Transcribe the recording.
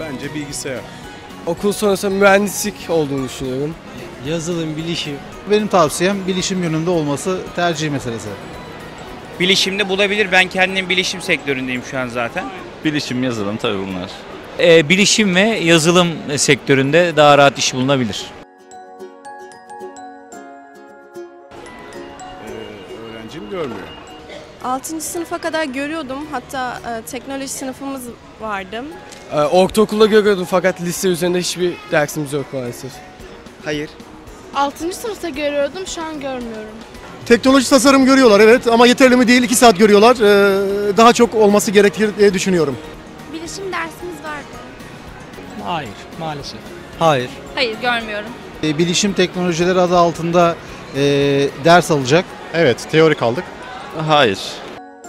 Bence bilgisayar. Okul sonrası mühendislik olduğunu düşünüyorum. Yazılım, bilişim. Benim tavsiyem bilişim yönünde olması tercih meselesi. Bilişimde bulabilir. Ben kendim bilişim sektöründeyim şu an zaten. Bilişim, yazılım tabii bunlar. E, bilişim ve yazılım sektöründe daha rahat iş bulunabilir. Ee, öğrencim görmüyor. 6. sınıfa kadar görüyordum. Hatta e, teknoloji sınıfımız vardı. Ee, ortaokulda görüyordum fakat lise üzerinde hiçbir dersimiz yok maalesef. Hayır. 6. sınıfta görüyordum, şu an görmüyorum. Teknoloji tasarım görüyorlar evet ama yeterli mi değil 2 saat görüyorlar. Ee, daha çok olması gerekir diye düşünüyorum. Bilişim dersimiz vardı. Hayır, maalesef. Hayır. Hayır, görmüyorum. E, bilişim teknolojileri adı altında e, ders alacak. Evet teorik aldık. highs.